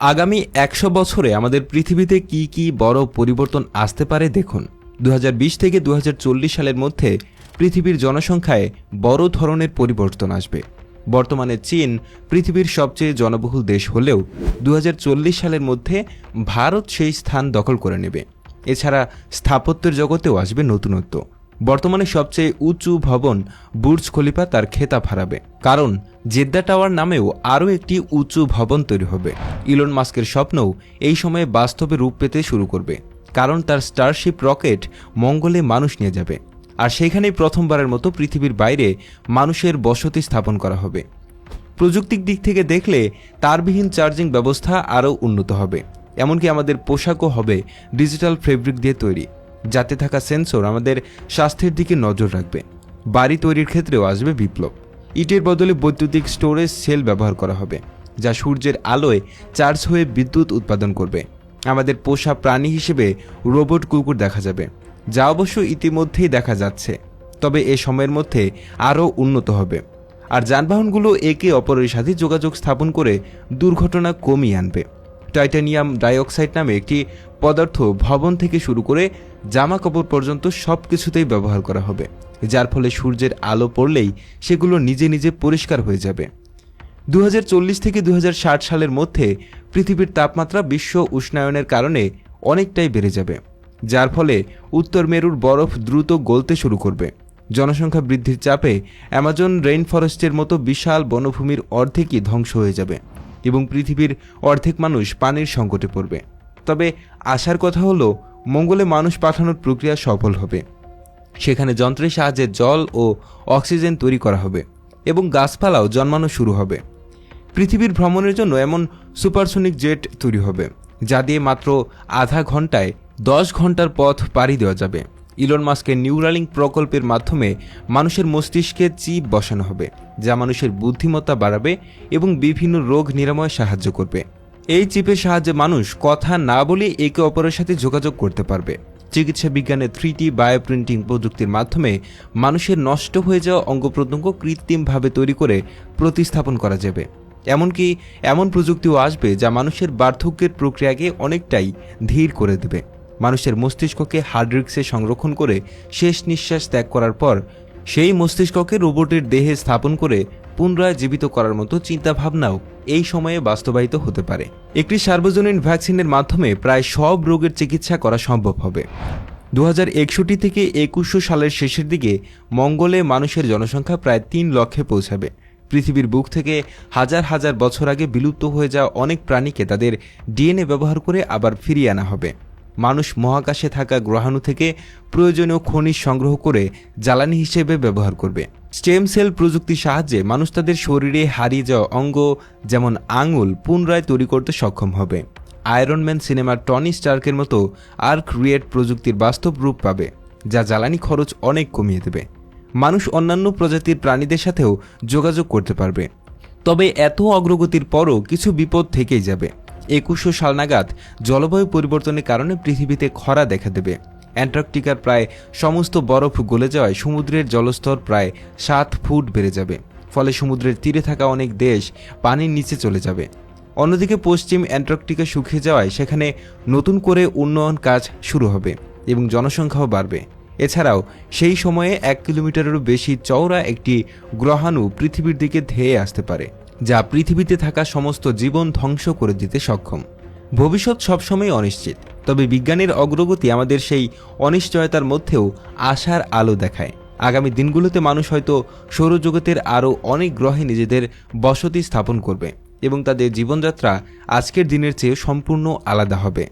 আগামী একশো বছরে আমাদের পৃথিবীতে কি কি বড় পরিবর্তন আসতে পারে দেখুন। দু হাজার বিশ থেকে দু হাজার চল্লিশ সালের মধ্যে পৃথিবীর জনসংখ্যায় বড় ধরনের পরিবর্তন আসবে। বর্তমানে চীন পৃথিবীর সবচেয়ে জনবহুল দেশ হলেও দু হাজার চল্লিশ সালের মধ্যে ভারত সেই স্থান দখল করে নেবে। এছাড়া স্থাপত্যের জগতেও আসবে নতুনত্ব। বর্তমানে সবচেয়ে উঁচু ভবন বুর্জ খলিফা তার খেতাব হারাবে। কারণ জেদ্দা টাওয়ার নামেও আরও একটি উঁচু ভবন তৈরি হবে। ইলন মাস্কের স্বপ্নও এই সময়ে বাস্তবে রূপ পেতে শুরু করবে। কারণ তার স্টারশিপ রকেট মঙ্গলে মানুষ নিয়ে যাবে। আর সেখানেই প্রথমবারের মতো পৃথিবীর বাইরে মানুষের বসতি স্থাপন করা হবে। প্রযুক্তিক দিক থেকে দেখলে তারবিহীন চার্জিং ব্যবস্থা আরও উন্নত হবে। এমনকি আমাদের পোশাকও হবে ডিজিটাল ফেব্রিক দিয়ে তৈরি। যাতে থাকা সেন্সর আমাদের স্বাস্থ্যের দিকে নজর রাখবে। বাড়ি তৈরির ক্ষেত্রেও আসবে বিপ্লব। ইটের বদলে বৈদ্যুতিক স্টোরেজ সেল ব্যবহার করা হবে, যা সূর্যের আলোয় চার্জ হয়ে বিদ্যুৎ উৎপাদন করবে। আমাদের পোষা প্রাণী হিসেবে রোবট কুকুর দেখা যাবে, যা অবশ্য ইতিমধ্যেই দেখা যাচ্ছে, তবে এ সময়ের মধ্যে আরও উন্নত হবে। আর যানবাহনগুলো একে অপরের সাথে যোগাযোগ স্থাপন করে দুর্ঘটনা কমিয়ে আনবে। টাইটানিয়াম ডাইঅক্সাইড নামে একটি পদার্থ ভবন থেকে শুরু করে জামা কাপড় পর্যন্ত সব কিছুতেই ব্যবহার করা হবে, যার ফলে সূর্যের আলো পড়লেই সেগুলো নিজে নিজে পরিষ্কার হয়ে যাবে। দু হাজার চল্লিশ থেকে দু সালের মধ্যে পৃথিবীর তাপমাত্রা বিশ্ব উষ্ণায়নের কারণে অনেকটাই বেড়ে যাবে, যার ফলে উত্তর মেরুর বরফ দ্রুত গলতে শুরু করবে। জনসংখ্যা বৃদ্ধির চাপে অ্যামাজন রেইন ফরেস্টের মতো বিশাল বনভূমির অর্ধেকই ধ্বংস হয়ে যাবে। এবং পৃথিবীর অর্ধেক মানুষ পানির সংকটে পড়বে। তবে আসার কথা হলো, মঙ্গলে মানুষ পাঠানোর প্রক্রিয়া সফল হবে। সেখানে যন্ত্রের সাহায্যে জল ও অক্সিজেন তৈরি করা হবে এবং গাছপালাও জন্মানো শুরু হবে। পৃথিবীর ভ্রমণের জন্য এমন সুপারসোনিক জেট তৈরি হবে, যা দিয়ে মাত্র আধা ঘন্টায় দশ ঘণ্টার পথ পাড়ি দেওয়া যাবে। ইলন মাস্কের নিউরালিং প্রকল্পের মাধ্যমে মানুষের মস্তিষ্কে চিপ বসানো হবে, যা মানুষের বুদ্ধিমত্তা বাড়াবে এবং বিভিন্ন রোগ নিরাময়ে সাহায্য করবে। এই চিপের সাহায্যে মানুষ কথা না বলে একে অপরের সাথে যোগাযোগ করতে পারবে। চিকিৎসা বিজ্ঞানের থ্রিটি বায়োপ্রিন্টিং প্রযুক্তির মাধ্যমে মানুষের নষ্ট হয়ে যাওয়া অঙ্গ প্রত্যঙ্গ কৃত্রিমভাবে তৈরি করে প্রতিস্থাপন করা যাবে। এমনকি এমন প্রযুক্তিও আসবে যা মানুষের বার্ধক্যের প্রক্রিয়াকে অনেকটাই ধীর করে দেবে। মানুষের মস্তিষ্ককে হার্ড ডিস্কে সংরক্ষণ করে শেষ নিঃশ্বাস ত্যাগ করার পর, সেই মস্তিষ্ককে রোবটের দেহে স্থাপন করে পুনরায় জীবিত করার মতো চিন্তাভাবনাও এই সময়ে বাস্তবায়িত হতে পারে। একটি সার্বজনীন ভ্যাকসিনের মাধ্যমে প্রায় সব রোগের চিকিৎসা করা সম্ভব হবে। দু হাজার থেকে একুশশো সালের শেষের দিকে মঙ্গলে মানুষের জনসংখ্যা প্রায় তিন লক্ষে পৌঁছাবে। পৃথিবীর বুক থেকে হাজার হাজার বছর আগে বিলুপ্ত হয়ে যাওয়া অনেক প্রাণীকে তাদের ডিএনএ ব্যবহার করে আবার ফিরিয়ে আনা হবে। মানুষ মহাকাশে থাকা গ্রহাণু থেকে প্রয়োজনীয় খনিজ সংগ্রহ করে জ্বালানি হিসেবে ব্যবহার করবে। স্টেম সেল প্রযুক্তির সাহায্যে মানুষ তাদের শরীরে হারিয়ে যাওয়া অঙ্গ যেমন আঙুল পুনরায় তৈরি করতে সক্ষম হবে। আয়রনম্যান সিনেমার টনি স্টার্কের মতো আর্ক রিয়েট প্রযুক্তির বাস্তব রূপ পাবে, যা জ্বালানি খরচ অনেক কমিয়ে দেবে। মানুষ অন্যান্য প্রজাতির প্রাণীদের সাথেও যোগাযোগ করতে পারবে। তবে এত অগ্রগতির পরও কিছু বিপদ থেকেই যাবে। একুশশো সাল নাগাদ জলবায়ু পরিবর্তনের কারণে পৃথিবীতে খরা দেখা দেবে। অ্যান্টার্কটিকার প্রায় সমস্ত বরফ গলে যাওয়ায় সমুদ্রের জলস্তর প্রায় সাত ফুট বেড়ে যাবে। ফলে সমুদ্রের তীরে থাকা অনেক দেশ পানির নিচে চলে যাবে। অন্যদিকে পশ্চিম অ্যান্টার্কটিকা শুকিয়ে যাওয়ায় সেখানে নতুন করে উন্নয়ন কাজ শুরু হবে এবং জনসংখ্যাও বাড়বে। এছাড়াও সেই সময়ে এক কিলোমিটারেরও বেশি চওড়া একটি গ্রহাণু পৃথিবীর দিকে ধেয়ে আসতে পারে। যা পৃথিবীতে থাকা সমস্ত জীবন ধ্বংস করে দিতে সক্ষম। ভবিষ্যৎ সবসময় অনিশ্চিত, তবে বিজ্ঞানের অগ্রগতি আমাদের সেই অনিশ্চয়তার মধ্যেও আশার আলো দেখায়। আগামী দিনগুলোতে মানুষ হয়তো সৌরজগতের আরও অনেক গ্রহে নিজেদের বসতি স্থাপন করবে এবং তাদের জীবনযাত্রা আজকের দিনের চেয়ে সম্পূর্ণ আলাদা হবে।